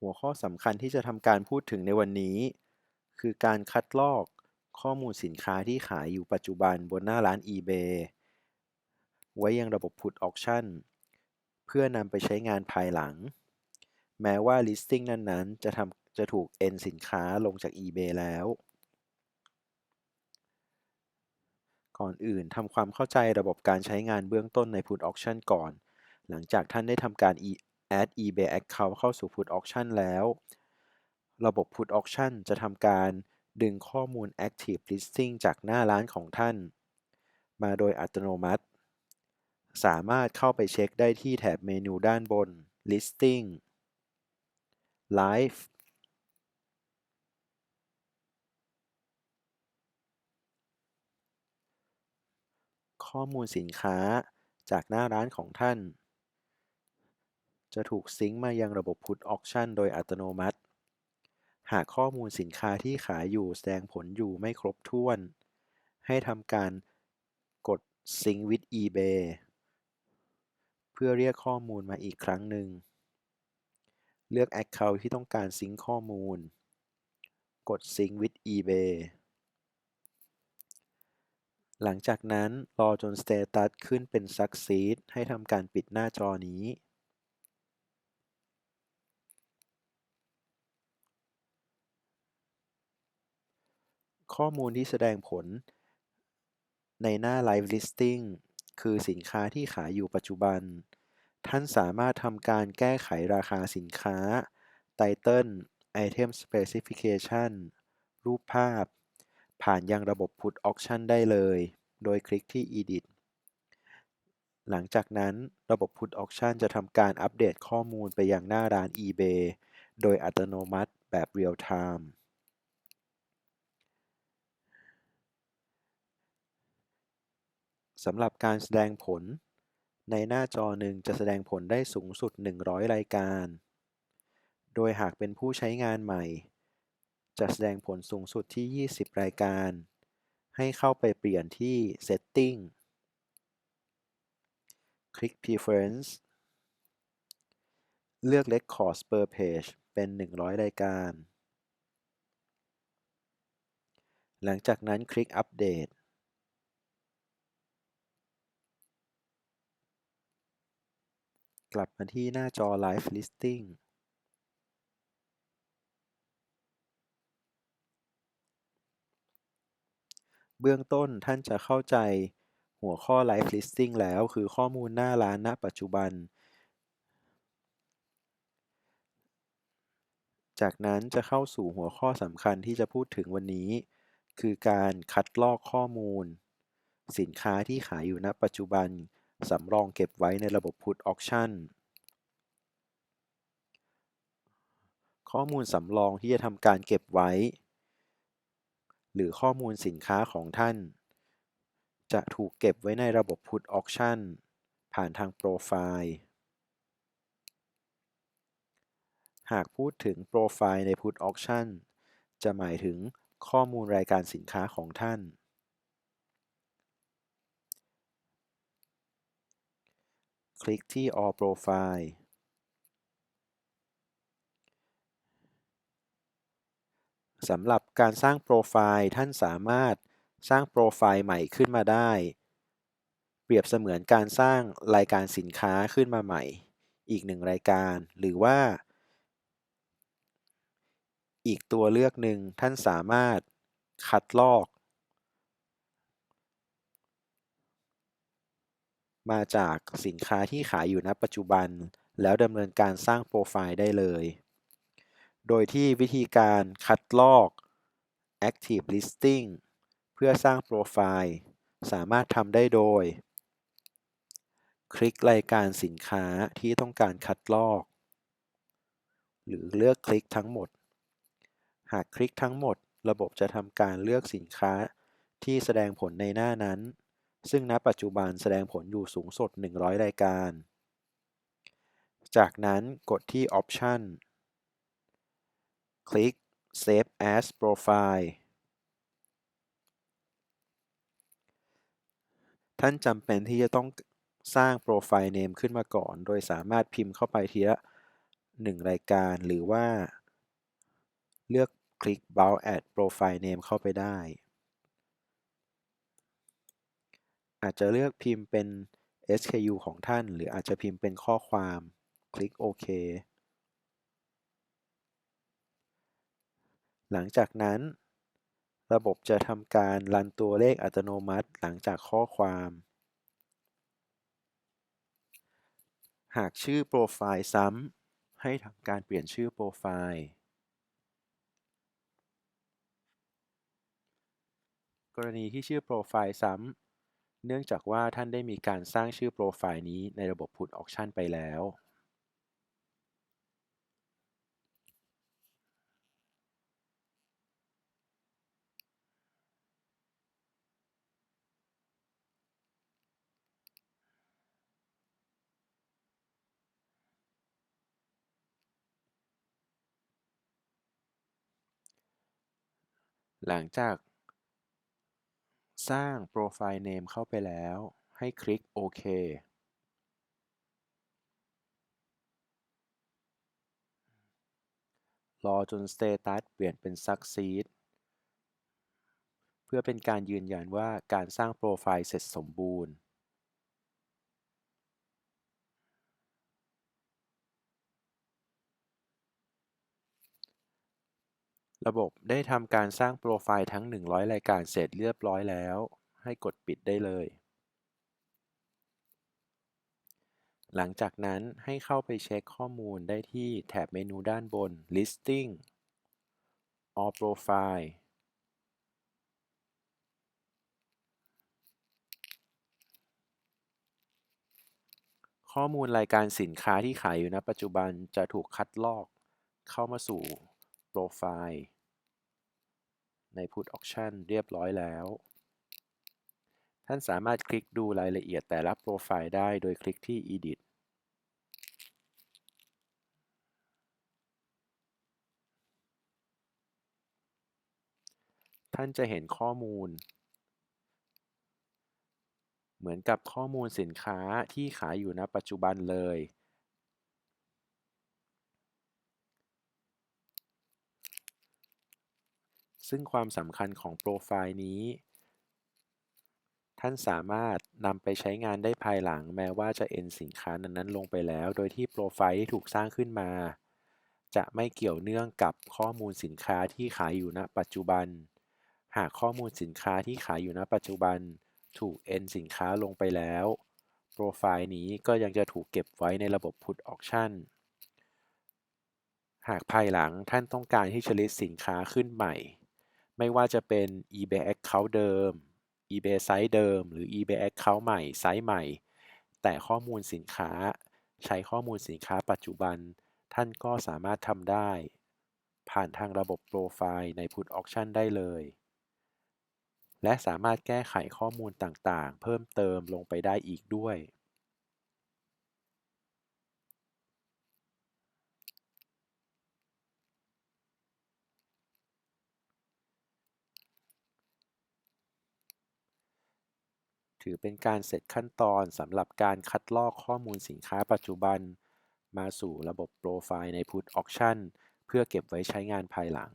หัวข้อสำคัญที่จะทำการพูดถึงในวันนี้ คือการคัดลอกข้อมูลสินค้าที่ขายอยู่ปัจจุบันบนหน้าร้าน eBay ไว้ยังระบบ Put Auction เพื่อนำไปใช้งานภายหลัง แม้ว่า listing นั้นๆ จะทำจะถูก end สินค้าลงจาก eBay แล้ว ก่อนอื่นทำความเข้าใจระบบการใช้งานเบื้องต้นใน Put Auction ก่อน หลังจากท่านได้ทำการ add eBay account เข้าสู่ Put Auction แล้ว ระบบ Put Auction จะทำการดึงข้อมูล Active Listing จากหน้าร้านของท่าน มาโดยอัตโนมัติ สามารถเข้าไปเช็คได้ที่แถบเมนูด้านบน Listing Live ข้อมูลสินค้าจากหน้าร้านของท่าน จะถูกซิงก์มายังระบบ Put Auction โดยอัตโนมัติ หากข้อมูลสินค้าที่ขายอยู่แสดงผลอยู่ไม่ครบถ้วน ให้ทำการกด Sync with eBay เพื่อเรียกข้อมูลมาอีกครั้งหนึ่ง เลือก Account ที่ต้องการซิงก์ข้อมูล กด Sync with eBay หลังจากนั้นรอจน Status ขึ้นเป็น Succeed ให้ทำการปิดหน้าจอนี้ ข้อมูลที่แสดงผลในหน้า Live Listing คือสินค้าที่ขายอยู่ปัจจุบัน ท่านสามารถทำการแก้ไขราคาสินค้า Title Item Specification รูปภาพ ผ่านยังระบบ Put Auction ได้เลย โดยคลิกที่ Edit หลังจากนั้นระบบ Put Auction จะทำการอัปเดตข้อมูลไปยังหน้าร้าน eBay โดยอัตโนมัติแบบ Real Time สำหรับการแสดงผล ในหน้าจอหนึ่งจะแสดงผลได้สูงสุด 100 รายการ โดยหากเป็นผู้ใช้งานใหม่ จะแสดงผลสูงสุดที่ 20 รายการ ให้เข้าไปเปลี่ยนที่ Setting คลิก Preference เลือก Records per Page เป็น 100 รายการ หลังจากนั้นคลิก Update กลับมาที่หน้าจอ Live Listing เบื้องต้นท่านจะเข้าใจหัวข้อ Live Listing แล้วคือข้อมูลหน้าร้านณ ปัจจุบัน จากนั้นจะเข้าสู่หัวข้อสำคัญที่จะพูดถึงวันนี้ คือการคัดลอกข้อมูล สินค้าที่ขายอยู่ณ ปัจจุบัน สำรองเก็บไว้ในระบบ Put Auction ข้อมูลสำรองที่จะทำการเก็บไว้ หรือข้อมูลสินค้าของท่าน จะถูกเก็บไว้ในระบบ Put Auction ผ่านทางโปรไฟล์หากพูดถึงโปรไฟล์ใน Put Auction จะหมายถึงข้อมูลรายการสินค้าของท่าน คลิกที่ All Profile สำหรับการสร้างโปรไฟล์ท่านสามารถสร้างโปรไฟล์ใหม่ขึ้นมาได้ เปรียบเสมือนการสร้างรายการสินค้าขึ้นมาใหม่ อีกหนึ่งรายการ หรือว่า อีกตัวเลือกหนึ่งท่านสามารถคัดลอก มาจากสินค้าที่ขายอยู่ณปัจจุบัน แล้วดำเนินการสร้างโปรไฟล์ได้เลย โดยที่วิธีการคัดลอก Active Listing เพื่อสร้างโปรไฟล์ สามารถทำได้โดย คลิกรายการสินค้าที่ต้องการคัดลอก หรือเลือกคลิกทั้งหมด หากคลิกทั้งหมด ระบบจะทำการเลือกสินค้าที่แสดงผลในหน้านั้น ซึ่งณปัจจุบันแสดงผลอยู่สูงสุด 100 รายการ จากนั้นกดที่ Option คลิก Save as Profile ท่านจำเป็นที่จะต้องสร้างโปรไฟล์เนมขึ้นมาก่อน โดยสามารถพิมพ์เข้าไปทีละ 1 รายการหรือว่า เลือกคลิก Bound Add Profile Name เข้าไปได้ อาจจะเลือกพิมพ์เป็น SKU ของท่าน หรืออาจจะพิมพ์เป็นข้อความ คลิกโอเคหลังจากนั้น ระบบจะทำการรันตัวเลขอัตโนมัติหลังจากข้อความ หากชื่อโปรไฟล์ซ้ำให้ทำการเปลี่ยนชื่อโปรไฟล์ กรณีที่ชื่อโปรไฟล์ซ้ำ เนื่องจากว่าท่านได้มีการสร้างชื่อโปรไฟล์นี้ในระบบ Put Auction ไปแล้ว หลังจาก สร้างโปรไฟล์เนมเข้าไปแล้ว ให้คลิกโอเครอจนสเตตัสเปลี่ยนเป็น Succeed เพื่อเป็นการยืนยันว่าการสร้างโปรไฟล์เสร็จสมบูรณ์ ระบบได้ทำการสร้างโปรไฟล์ทั้ง 100 รายการเสร็จเรียบร้อยแล้ว ให้กดปิดได้เลย หลังจากนั้นให้เข้าไปเช็คข้อมูลได้ที่แถบเมนูด้านบน Listing All Profile ข้อมูลรายการสินค้าที่ขายอยู่ณปัจจุบันจะถูกคัดลอกเข้ามาสู่โปรไฟล์ ใน Put Auction เรียบร้อยแล้ว ท่านสามารถคลิกดูรายละเอียดแต่ละโปรไฟล์ได้โดยคลิกที่ Edit ท่านจะเห็นข้อมูล เหมือนกับข้อมูลสินค้าที่ขายอยู่ณปัจจุบันเลย ซึ่งความสำคัญของโปรไฟล์นี้ ท่านสามารถนำไปใช้งานได้ภายหลังแม้ว่าจะเอ็นสินค้านั้นๆ ลงไปแล้ว โดยที่โปรไฟล์ที่ถูกสร้างขึ้นมา จะไม่เกี่ยวเนื่องกับข้อมูลสินค้าที่ขายอยู่ณ ปัจจุบัน หากข้อมูลสินค้าที่ขายอยู่ณ ปัจจุบัน ถูกเอ็นสินค้าลงไปแล้วโปรไฟล์นี้ก็ยังจะถูกเก็บไว้ในระบบ Put Auction หากภายหลังท่านต้องการที่จะ list สินค้าขึ้นใหม่ ไม่ว่าจะเป็น eBay Account เดิม eBay ไซต์เดิม หรือ eBay Account ใหม่ไซต์ใหม่ แต่ข้อมูลสินค้า ใช้ข้อมูลสินค้าปัจจุบัน ท่านก็สามารถทำได้ ผ่านทางระบบโปรไฟล์ใน Put Auction ได้เลย และสามารถแก้ไขข้อมูลต่างๆ เพิ่มเติมลงไปได้อีกด้วย ถือเป็นการเสร็จขั้นตอนสำหรับการคัดลอกข้อมูลสินค้าปัจจุบัน มาสู่ระบบโปรไฟล์ใน Put Auction เพื่อเก็บไว้ใช้งานภายหลัง